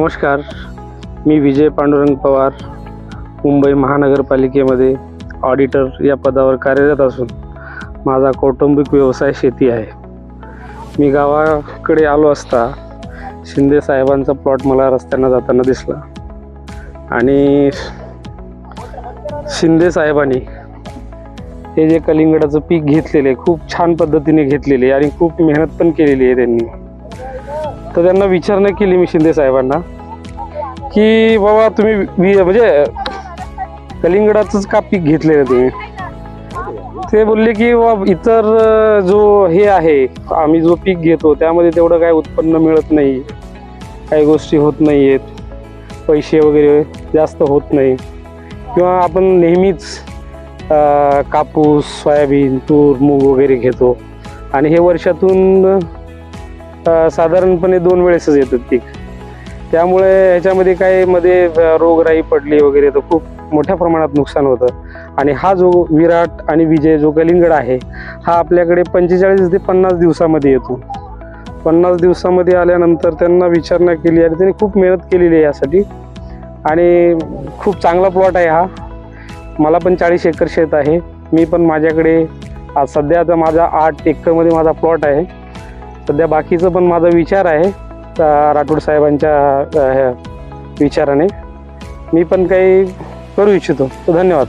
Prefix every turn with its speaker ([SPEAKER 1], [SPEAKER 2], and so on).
[SPEAKER 1] नमस्कार मी विजय पांडुरंग पवार मुंबई महानगरपालिकेमध्ये ऑडिटर या पदावर कार्यरत असून माझा कौटुंबिक व्यवसाय शेती आहे. मी गावाकडे आलो असता शिंदे साहेबांचा प्लॉट मला रस्त्यानं जाताना दिसला. आणि शिंदे साहेबांनी हे जे कलिंगडाचं पीक घेतलेले खूप छान पद्धतीने घेतलेले आणि खूप मेहनत पण केलेली आहे त्यांनी. तर त्यांना विचारणा केली मी शिंदे साहेबांना की बाबा तुम्ही वि- म्हणजे कलिंगडाचंच का पीक घेतलेलं तुम्ही? ते बोलले की बाबा इतर जो हे आहे आम्ही जो पीक घेतो त्यामध्ये तेवढं काय उत्पन्न मिळत नाही. काही गोष्टी होत नाही आहेत पैसे वगैरे जास्त होत नाही. किंवा आपण नेहमीच कापूस सोयाबीन तूर मूग वगैरे घेतो. आणि हे वर्षातून साधारणपणे दोन वेळेसच येतात पीक त्यामुळे ह्याच्यामध्ये काय मध्ये रोगराई पडली वगैरे तर खूप मोठ्या प्रमाणात नुकसान होतं. आणि हा जो विराट आणि विजय जो कलिंगड आहे हा आपल्याकडे पंचेचाळीस ते पन्नास दिवसामध्ये येतो. पन्नास दिवसामध्ये आल्यानंतर त्यांना विचारणा केली आणि त्यांनी खूप मेहनत केलेली आहे यासाठी. आणि खूप चांगला प्लॉट आहे हा. मला पण चाळीस एकर शेत आहे. मी पण माझ्याकडे सध्या आता माझा आठ एकरमध्ये माझा प्लॉट आहे. सध्या बाकीचं पण माझा विचार आहे राठोड साहेबांच्या ह्या विचाराने. मी पण काही करू इच्छितो. धन्यवाद.